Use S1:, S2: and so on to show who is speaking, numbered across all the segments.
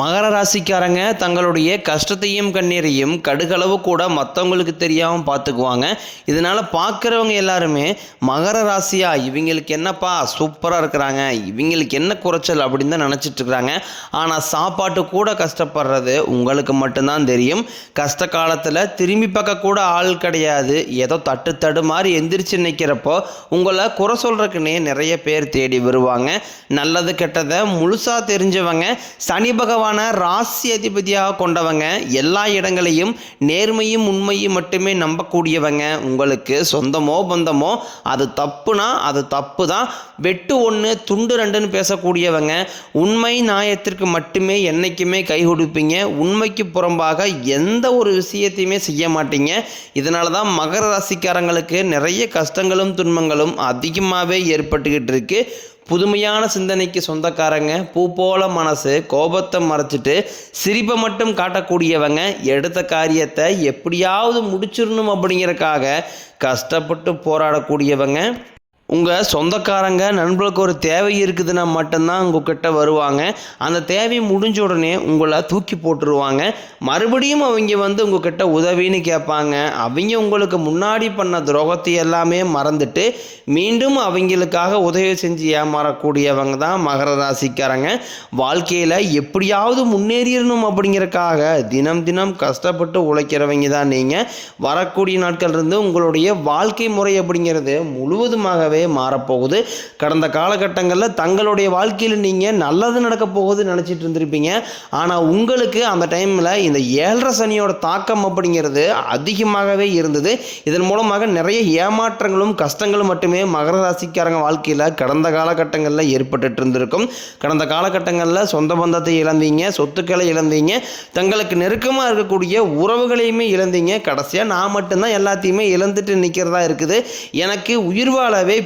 S1: மகர ராசிக்காரங்க தங்களுடைய கஷ்டத்தையும் கண்ணீரையும் கடுகளவு கூட மற்றவங்களுக்கு தெரியாமல் பார்த்துக்குவாங்க இதனால் பார்க்குறவங்க எல்லாருமே மகர ராசியா இவங்களுக்கு என்னப்பா சூப்பராக இருக்கிறாங்க இவங்களுக்கு என்ன குறைச்சல் அப்படின்னு தான் நினச்சிட்டு இருக்கிறாங்க. ஆனால் சாப்பாட்டு கூட கஷ்டப்படுறது உங்களுக்கு மட்டும்தான் தெரியும். கஷ்ட காலத்தில் திரும்பி பார்க்க கூட ஆள் கிடையாது. ஏதோ தட்டு தடு மாதிரி எந்திரிச்சு நிற்கிறப்போ உங்களை குறை சொல்கிறதுக்குன்னே நிறைய பேர் தேடி வருவாங்க. நல்லது கெட்டதை முழுசாக தெரிஞ்சவங்க சனி பகவான் ராசி அதிபதியாக கொண்டவங்க எல்லா இடங்களையும் நேர்மையும் உண்மையும் மட்டுமே நம்பக்கூடியவங்க. உங்களுக்கு சொந்தமோ பந்தமோ அது தப்புனா அது தப்பு தான் வெட்டு ஒன்று துண்டு ரெண்டுன்னு பேசக்கூடியவங்க உண்மை நியாயத்திற்கு மட்டுமே என்னைக்குமே கை கொடுப்பீங்க. உண்மைக்கு புறம்பாக எந்த ஒரு விஷயத்தையுமே செய்ய மாட்டீங்க. இதனால தான் மகர ராசிக்காரங்களுக்கு நிறைய கஷ்டங்களும் துன்பங்களும் அதிகமாகவே ஏற்பட்டுக்கிட்டு இருக்குது புதுமையான சிந்தனைக்கு சொந்தக்காரங்க பூ போல மனசு கோபத்தை மறைச்சிட்டு சிரிப்பை மட்டும் காட்டக்கூடியவங்க எடுத்த காரியத்தை எப்படியாவது முடிச்சிடணும் அப்படிங்கிறக்காக கஷ்டப்பட்டு போராடக்கூடியவங்க. உங்கள் சொந்தக்காரங்க நண்பர்களுக்கு ஒரு தேவை இருக்குதுன்னா மட்டும்தான் உங்ககிட்ட வருவாங்க. அந்த தேவை முடிஞ்ச உடனே உங்களை தூக்கி போட்டுருவாங்க. மறுபடியும் அவங்க வந்து உங்ககிட்ட உதவின்னு கேட்பாங்க. அவங்க உங்களுக்கு முன்னாடி பண்ண துரோகத்தை எல்லாமே மறந்துட்டு மீண்டும் அவங்களுக்காக உதவி செஞ்சு ஏமாறக்கூடியவங்க தான் மகர ராசிக்காரங்க. வாழ்க்கையில் எப்படியாவது முன்னேறிடணும் அப்படிங்கிறக்காக தினம் தினம் கஷ்டப்பட்டு உழைக்கிறவங்க தான் நீங்கள் வரக்கூடிய நாட்கள் இருந்து உங்களுடைய வாழ்க்கை முறை அப்படிங்கிறது முழுவதுமாகவே மாறப்போகுது. கடந்த காலகட்டங்களில் தங்களுடைய வாழ்க்கையில் நீங்கள் நல்லது நடக்க போகுதுன்னு நினச்சிட்டு இருந்திருப்பீங்க. ஆனால் உங்களுக்கு அந்த டைமில் இந்த ஏழரை சனியோட தாக்கம் அப்படிங்கிறது அதிகமாகவே இருந்தது. இதன் மூலமாக நிறைய ஏமாற்றங்களும் கஷ்டங்களும் மட்டுமே மகர ராசிக்காரங்க வாழ்க்கையில் கடந்த காலகட்டங்களில் ஏற்பட்டுட்டு இருந்திருக்கும். கடந்த காலகட்டங்களில் சொந்த பந்தத்தை இழந்தீங்க சொத்துக்களை இழந்தீங்க தங்களுக்கு நெருக்கமாக இருக்கக்கூடிய உறவுகளையுமே இழந்தீங்க. கடைசியாக நான் மட்டும்தான் எல்லாத்தையுமே இழந்துட்டு நிற்கிறதா இருக்குது. எனக்கு உயிர்வாழவே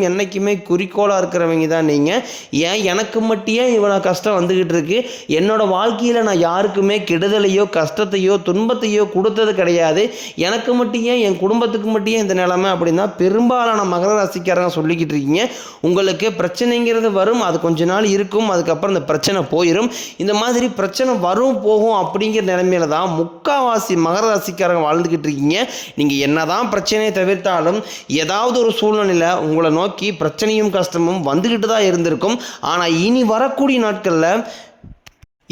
S1: என்னைக்குமே குறிக்கோளாக இருக்கிறவங்க தான் நீங்கள் ஏன்? எனக்கு மட்டும் இவ்வளோ கஷ்டம் வந்துக்கிட்டு இருக்கு? என்னோட வாழ்க்கையில் நான் யாருக்குமே கெடுதலையோ கஷ்டத்தையோ துன்பத்தையோ கொடுத்தது கிடையாது. எனக்கு மட்டும் ஏன்? என் குடும்பத்துக்கு மட்டும் இந்த நிலைமை அப்படின்னா பெரும்பாலான மகர ராசிக்காரங்க சொல்லிக்கிட்டு இருக்கீங்க. உங்களுக்கு பிரச்சனைங்கிறது வரும் அது கொஞ்ச நாள் இருக்கும் அதுக்கப்புறம் இந்த பிரச்சனை போயிடும் இந்த மாதிரி பிரச்சனை வரும் போகும் அப்படிங்கிற நிலைமையில தான் முக்காவாசி மகர ராசிக்காரங்க வாழ்ந்துக்கிட்டு இருக்கீங்க. நீங்கள் என்னதான் பிரச்சனையை தவிர்த்தாலும் ஏதாவது ஒரு சூழ்நிலையில் உங்களை நோக்கி பிரச்சனையும் கஷ்டமும் வந்துக்கிட்டு தான் இருந்திருக்கும். ஆனால் இனி வரக்கூடிய நாட்களில்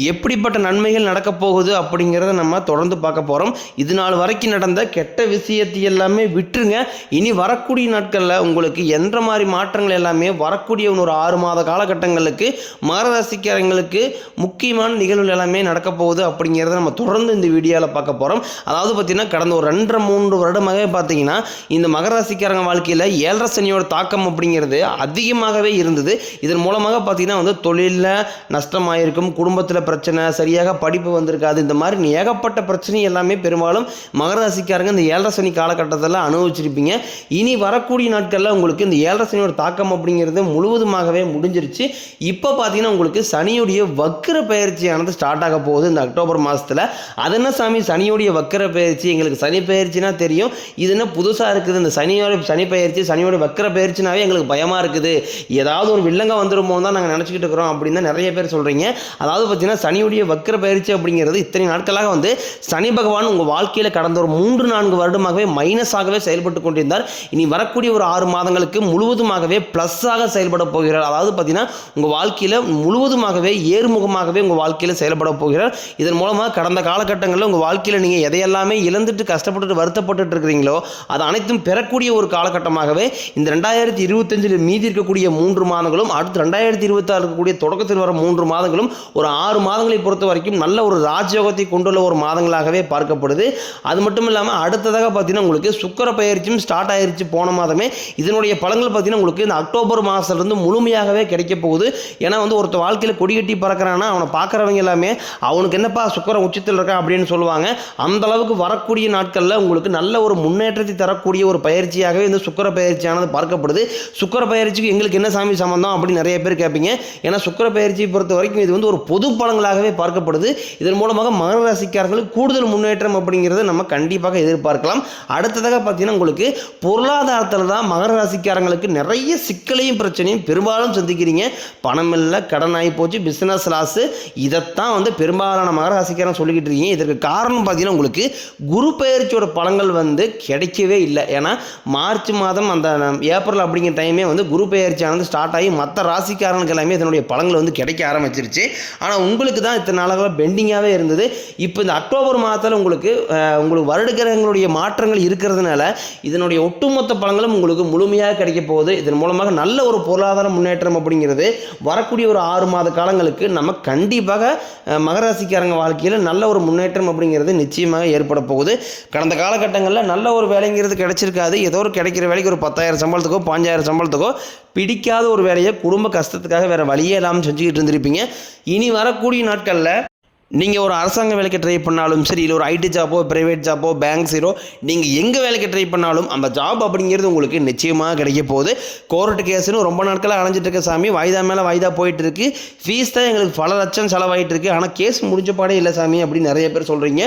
S1: எப்படிப்பட்ட நன்மைகள் நடக்கப் போகுது அப்படிங்கிறத நம்ம தொடர்ந்து பார்க்க போகிறோம் இது நாள் வரைக்கும் நடந்த கெட்ட விஷயத்தை எல்லாமே விட்டுருங்க. இனி வரக்கூடிய நாட்களில் உங்களுக்கு எந்த மாதிரி மாற்றங்கள் எல்லாமே வரக்கூடிய ஒரு ஆறு மாத காலகட்டங்களுக்கு மகரராசிக்காரங்களுக்கு முக்கியமான நிகழ்வுகள் எல்லாமே நடக்கப் போகுது அப்படிங்கிறத நம்ம தொடர்ந்து இந்த வீடியோவில் பார்க்க போகிறோம் அதாவது பார்த்தீங்கன்னா கடந்த ஒரு ரெண்டரை மூன்று வருடமாகவே பார்த்தீங்கன்னா இந்த மகராசிக்காரங்க வாழ்க்கையில் ஏழரை சனியோட தாக்கம் அப்படிங்கிறது அதிகமாகவே இருந்தது. இதன் மூலமாக பார்த்தீங்கன்னா வந்து தொழிலில் நஷ்டமாயிருக்கும் குடும்பத்தில் பிரச்சனை சரியாக படிப்பு வந்திருக்காது. இந்த மாதிரி ஏகப்பட்ட பிரச்சனை எல்லாமே பெரும்பாலும் மகரராசிக்காரங்க இந்த ஏழரை சனி காலகட்டத்தில் அனுபவிச்சிருப்பீங்க. இனி வரக்கூடிய நாட்களில் உங்களுக்கு இந்த ஏழரை சனியோட தாக்கம் அப்படிங்கிறது முழுவதுமாகவே முடிஞ்சிருச்சு. இப்போ பார்த்தீங்கன்னா உங்களுக்கு சனியுடைய வக்கிர பயிற்சியானது ஸ்டார்ட் ஆக போகுது இந்த அக்டோபர் மாதத்தில் அது என்ன சாமி? சனியுடைய வக்கிர பயிற்சி. எங்களுக்கு சனி பயிற்சினா தெரியும். இது என்ன புதுசாக இருக்குது? இந்த சனியோட சனி பயிற்சி சனியோட வக்கிர பயிற்சினாவே எங்களுக்கு பயமாக இருக்குது. ஏதாவது ஒரு வில்லங்க வந்துருமோ தான் நாங்கள் நினச்சிக்கிட்டு இருக்கிறோம் அப்படின்னு தான் நிறைய பேர் சொல்கிறீங்க அதாவது பார்த்தீங்கன்னா சனியுடைய வக்கர பயிற்சி அப்படிங்கிறது இத்தனை நாட்களாக வந்து சனி பகவான் உங்கள் வாழ்க்கையில் கடந்த ஒரு மூன்று நான்கு வருடமாகவே மைனஸாகவே செயல்பட்டு கொண்டிருந்தார். இனி வரக்கூடிய ஒரு ஆறு மாதங்களுக்கு முழுவதுமாகவே ப்ளஸ்ஸாக செயல்பட போகிறார். அதாவது பார்த்தீங்கன்னா உங்கள் வாழ்க்கையில் முழுவதுமாகவே ஏறுமுகமாகவே உங்கள் வாழ்க்கையில் செயல்பட போகிறார். இதன் மூலமாக கடந்த காலகட்டங்களில் உங்கள் வாழ்க்கையில் நீங்கள் எதையெல்லாமே இழந்துட்டு கஷ்டப்பட்டுட்டு வருத்தப்பட்டுட்டு இருக்கிறீங்களோ அது அனைத்தும் பெறக்கூடிய ஒரு காலகட்டமாகவே இந்த ரெண்டாயிரத்தி இருபத்தஞ்சில் மீதி இருக்கக்கூடிய மூன்று மாதங்களும் அடுத்து ரெண்டாயிரத்தி இருபத்தாறு இருக்கக்கூடிய தொடக்கத்தில் வர மூன்று மாதங்களும் ஒரு ஆறு மாதங்களை பொறுத்த வரைக்கும் நல்ல ஒரு ராஜயோகத்தை கொண்டுள்ள ஒரு மாதங்களாகவே பார்க்கப்படுது. அது மட்டும் இல்லாமல் அடுத்ததாக பார்த்தீங்கன்னா உங்களுக்கு சுக்கர பயிற்சியும் ஸ்டார்ட் ஆயிருச்சு போன மாதமே. இதனுடைய பலன்கள் பார்த்தீங்கன்னா உங்களுக்கு இந்த அக்டோபர் மாதத்துலேருந்து முழுமையாகவே கிடைக்க போகுது. ஏன்னா வந்து ஒருத்த வாழ்க்கையில் கொடி கட்டி பறக்கிறான்னா அவனை பார்க்குறவங்க எல்லாமே அவனுக்கு என்னப்பா சுக்கர உச்சத்தில் இருக்கான் அப்படின்னு சொல்லுவாங்க. அந்த அளவுக்கு வரக்கூடிய நாட்களில் உங்களுக்கு நல்ல ஒரு முன்னேற்றத்தை தரக்கூடிய ஒரு பயிற்சியாகவே இந்த சுக்கர பயிற்சியானது பார்க்கப்படுது. சுக்கர பயிற்சிக்கு எங்களுக்கு என்ன சாமி சம்பந்தம் அப்படின்னு நிறைய பேர் கேட்பீங்க. ஏன்னா சுக்கர பயிற்சியை பொறுத்த வரைக்கும் இது வந்து ஒரு பொது காலங்களாகவே பார்க்கப்படுது. இதன் மூலமாக மகர ராசிக்காரர்களுக்கு கூடுதல் முன்னேற்றம் அப்படிங்கிறத நம்ம கண்டிப்பாக எதிர்பார்க்கலாம். அடுத்ததாக பார்த்தீங்கன்னா உங்களுக்கு பொருளாதாரத்தில் தான் மகர ராசிக்காரங்களுக்கு நிறைய சிக்கலையும் பிரச்சனையும் பெரும்பாலும் சந்திக்கிறீங்க. பணம் இல்லை கடன் ஆகி போச்சு பிஸ்னஸ் லாஸு இதைத்தான் வந்து பெரும்பாலான மகர ராசிக்காரன் சொல்லிக்கிட்டு இருக்கீங்க. இதற்கு காரணம் பார்த்தீங்கன்னா உங்களுக்கு குரு பயிற்சியோட பலன்கள் வந்து கிடைக்கவே இல்லை. ஏன்னா மார்ச் மாதம் அந்த ஏப்ரல் அப்படிங்கிற டைமே வந்து குரு பயிற்சியானது ஸ்டார்ட் ஆகி மற்ற ராசிக்காரனுக்கு எல்லாமே இதனுடைய பலன்கள் வந்து கிடைக்க ஆரம்பிச்சிருச்சு. ஆனால் உங்களுக்கு தான் இத்தனை நாளாக பெண்டிங்காகவே இருந்தது. இப்போ இந்த அக்டோபர் மாதத்தில் உங்களுக்கு உங்களுக்கு வருடகிரகங்களுடைய மாற்றங்கள் இருக்கிறதுனால இதனுடைய ஒட்டுமொத்த பலன்களும் உங்களுக்கு முழுமையாக கிடைக்க போகுது. இதன் மூலமாக நல்ல ஒரு பொருளாதார முன்னேற்றம் அப்படிங்கிறது வரக்கூடிய ஒரு ஆறு மாத காலங்களுக்கு நம்ம கண்டிப்பாக மகராசிக்காரங்க வாழ்க்கையில் நல்ல ஒரு முன்னேற்றம் அப்படிங்கிறது நிச்சயமாக ஏற்பட போகுது. கடந்த காலகட்டங்களில் நல்ல ஒரு வேலைங்கிறது கிடைச்சிருக்காது. ஏதோ ஒரு கிடைக்கிற வேலைக்கு ஒரு பத்தாயிரம் சம்பளத்துக்கோ பாஞ்சாயிரம் சம்பளத்துக்கோ பிடிக்காத ஒரு வேலையை குடும்ப கஷ்டத்துக்காக வேறு வழியே இல்லாமல் செஞ்சுக்கிட்டு இருந்திருப்பீங்க. இனி வரக்கூடிய நாட்களில் நீங்கள் ஒரு அரசாங்க வேலைக்கு ட்ரை பண்ணாலும் சரி இல்லை ஒரு ஐடி ஜாப்போ ப்ரைவேட் ஜாப்போ பேங்க் சீரோ நீங்கள் எங்கே வேலைக்கு ட்ரை பண்ணாலும் அந்த ஜாப் அப்படிங்கிறது உங்களுக்கு நிச்சயமாக கிடைக்க போகுது. கோர்ட்டு கேஸ்னு ரொம்ப நாட்களாக அலைஞ்சிட்டு இருக்க சாமி வாய்தா மேலே வாய்தா போயிட்டு இருக்கு. ஃபீஸ் தான் எங்களுக்கு பல லட்சம் செலவாயிட்டு இருக்கு. ஆனால் கேஸ் முடிஞ்ச பாடே இல்லை சாமி அப்படின்னு நிறைய பேர் சொல்கிறீங்க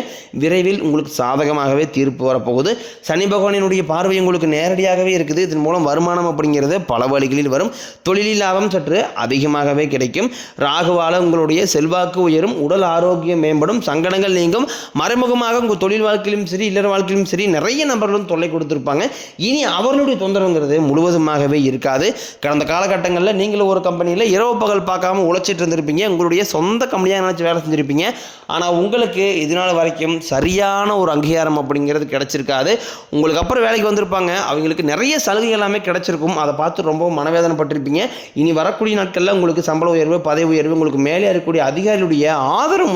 S1: விரைவில் உங்களுக்கு சாதகமாகவே தீர்ப்பு வரப்போகுது. சனி பகவானினுடைய பார்வை உங்களுக்கு நேரடியாகவே இருக்குது. இதன் மூலம் வருமானம் அப்படிங்கிறது பல வழிகளில் வரும். தொழிலில் லாபம் சற்று அதிகமாகவே கிடைக்கும். ராகுவால உங்களுடைய செல்வாக்கு உயரும். உடல் ஆரோக்கியம் மேம்படும் சங்கடங்கள் நீங்கும். மறைமுகமாக உங்கள் தொழில் வாழ்க்கையிலும் சரி இல்லற வாழ்க்கையிலும் சரி நிறைய நபர்களும் தொல்லை கொடுத்துருப்பாங்க. இனி அவர்களுடைய தொந்தரவுங்கிறது முழுவதுமாகவே இருக்காது. கடந்த காலகட்டங்களில் நீங்களும் ஒரு கம்பெனியில் இரவு பகல் பார்க்காம உழைச்சிட்டு இருந்திருப்பீங்க. உங்களுடைய சொந்த கம்பெனியாக நினச்சி வேலை செஞ்சுருப்பீங்க. ஆனால் உங்களுக்கு இதனால் வரைக்கும் சரியான ஒரு அங்கீகாரம் அப்படிங்கிறது கிடைச்சிருக்காது. உங்களுக்கு அப்புறம் வேலைக்கு வந்திருப்பாங்க. அவங்களுக்கு நிறைய சலுகை எல்லாமே கிடைச்சிருக்கும். அதை பார்த்து ரொம்ப மனவேதனைப்பட்டிருப்பீங்க. இனி வரக்கூடிய நாட்களில் உங்களுக்கு சம்பள உயர்வு பதவி உயர்வு உங்களுக்கு மேலே இருக்கக்கூடிய அதிகாரிகளுடைய ஆதரவு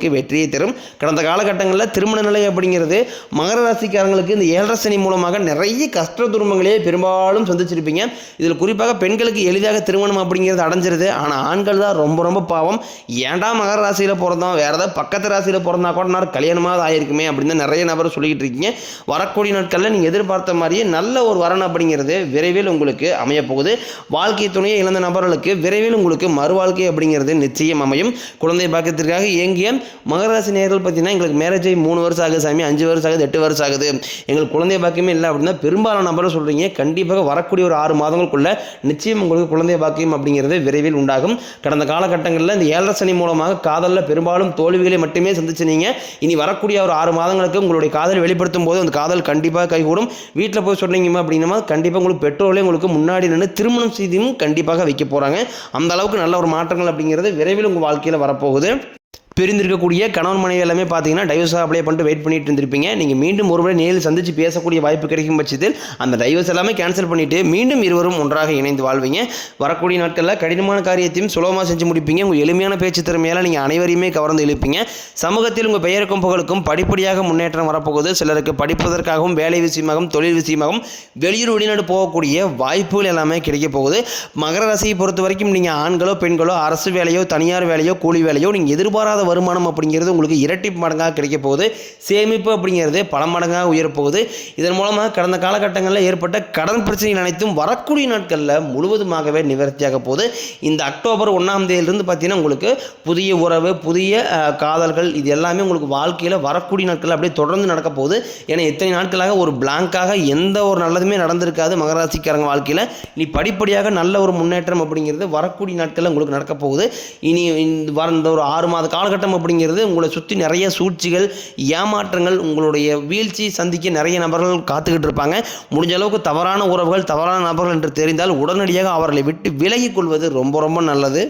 S1: வெற்றியை தரும். கடந்த காலகட்டங்களில் திருமண நிலை அப்படிங்கிறது மகர ராசிக்காரங்களுக்கு இந்த ஏழரை சனி மூலமாக நிறைய கஷ்ட துன்பங்களே பெரும்பாலும் சந்திச்சிருப்பீங்க. இதில் குறிப்பாக பெண்களுக்கு எளிதாக திருமணம் அப்படிங்கிறது அடைஞ்சிருது. ஆனால் ஆண்கள் தான் ரொம்ப ரொம்ப பாவம். ஏன்டா மகர ராசியில் பிறந்தோம்? வேறு ஏதாவது பக்கத்து ராசியில் பிறந்தா கூட நான் கல்யாணமாக ஆயிருக்குமே அப்படின்னு நிறைய நபர் சொல்லிக்கிட்டு இருக்கீங்க. வரக்கூடிய நாட்களில் நீங்கள் எதிர்பார்த்த மாதிரியே நல்ல ஒரு வரன் அப்படிங்கிறது விரைவில் உங்களுக்கு அமையப்போகுது வாழ்க்கை துணையை இழந்த நபர்களுக்கு விரைவில் உங்களுக்கு மறுவாழ்க்கை அப்படிங்கிறது நிச்சயம் அமையும். குழந்தை பாக்கியத்திற்காக இயங்கிய மகராசி நேர்கள் பார்த்தீங்கன்னா எங்களுக்கு மேரேஜ் ஆகி மூணு வருஷம் ஆகுது சாமி அஞ்சு வருஷம் ஆகுது எட்டு வருஷம் ஆகுது. எங்களுக்கு குழந்தை பாக்கியமே இல்லை அப்படின்னா பெரும்பாலான நபர் சொல்கிறீங்க கண்டிப்பாக வரக்கூடிய ஒரு ஆறு மாதங்களுக்குள்ள நிச்சயம் உங்களுக்கு குழந்தை பாக்கியம் அப்படிங்கிறது விரைவில் உண்டாகும். கடந்த காலகட்டங்களில் இந்த ஏழரை சனி மூலமாக காதலில் பெரும்பாலும் தோல்விகளை மட்டுமே சந்திச்சு நீங்கள் இனி வரக்கூடிய ஒரு ஆறு மாதங்களுக்கு உங்களுடைய காதல் வெளிப்படுத்தும் போது அந்த காதல் கண்டிப்பாக கைகூடும். வீட்டில் போய் சொன்னீங்க அப்படின்னா கண்டிப்பாக உங்களுக்கு பெற்றோர்களே உங்களுக்கு முன்னாடி நின்று திருமணம் செய்தியும் கண்டிப்பாக வைக்க போகிறாங்க அந்த அளவுக்கு நல்ல ஒரு மாற்றங்கள் அப்படிங்கிறது விரைவில் உங்கள் வாழ்க்கையில் வரப்போகுது. பிரிந்திருக்கக்கூடிய கணவன் மனைவி எல்லாமே பார்த்தீங்கன்னா டைவர்ஸ் அப்ளை பண்ணிட்டு வெயிட் பண்ணிட்டு இருந்திருப்பீங்க. நீங்கள் மீண்டும் ஒருமுறை நேரில் சந்தித்து பேசக்கூடிய வாய்ப்பு கிடைக்கும் பட்சத்தில் அந்த டைவர்ஸ் எல்லாமே கேன்சல் பண்ணிவிட்டு மீண்டும் இருவரும் ஒன்றாக இணைந்து வாழ்வீங்க. வரக்கூடிய நாட்களில் கடினமான காரியத்தையும் சுலபமாக செஞ்சு முடிப்பீங்க. உங்கள் எளிமையான பேச்சு திறமையால் நீங்கள் அனைவரையுமே கவர்ந்து இழுப்பீங்க. சமூகத்தில் உங்கள் பெயருக்கும் புகழுக்கும் படிப்படியாக முன்னேற்றம் வரப்போகுது. சிலருக்கு படிப்பதற்காகவும் வேலை விஷயமாகவும் தொழில் விஷயமாகவும் வெளியூர் வெளிநாடு போகக்கூடிய வாய்ப்புகள் எல்லாமே கிடைக்க போகுது. மகர ராசியை பொறுத்த வரைக்கும் நீங்கள் ஆண்களோ பெண்களோ அரசு வேலையோ தனியார் வேலையோ கூலி வேலையோ நீங்கள் எதிர்பாராத வருமானம் அப்படிங்கிறது உங்களுக்கு இரட்டி மடங்காக கிடைக்க போகுது. சேமிப்பு அப்படிங்கிறது பல மடங்காக உயரப்போகுது. இதன் மூலமாக கடந்த காலகட்டங்களில் ஏற்பட்ட கடன் பிரச்சனைகள் அனைத்தும் வரக்கூடிய நாட்களில் முழுவதுமாகவே நிவர்த்தியாக போகுது. இந்த அக்டோபர் ஒன்றாம் தேதியிலிருந்து பார்த்தீங்கன்னா உங்களுக்கு புதிய உறவு புதிய காதல்கள் இது எல்லாமே உங்களுக்கு வாழ்க்கையில் வரக்கூடிய நாட்கள் அப்படியே தொடர்ந்து நடக்க போகுது. ஏன்னா இத்தனை நாட்களாக ஒரு பிளாங்காக எந்த ஒரு நல்லதுமே நடந்திருக்காது மகராசிக்காரங்க வாழ்க்கையில். இனி படிப்படியாக நல்ல ஒரு முன்னேற்றம் அப்படிங்கிறது வரக்கூடிய நாட்களில் உங்களுக்கு நடக்க போகுது. இனி இந்த வர இந்த ஒரு ஆறு மாத கால காலகட்டம் அப்படிங்கிறது உங்களை சுற்றி நிறைய சூழ்ச்சிகள் ஏமாற்றங்கள் உங்களுடைய வீழ்ச்சி சந்திக்க நிறைய நபர்கள் காத்துக்கிட்டு இருப்பாங்க. முடிஞ்ச அளவுக்கு தவறான உறவுகள் தவறான நபர்கள் என்று தெரிந்தால் உடனடியாக அவர்களை விட்டு விலகிக் கொள்வது ரொம்ப ரொம்ப நல்லது.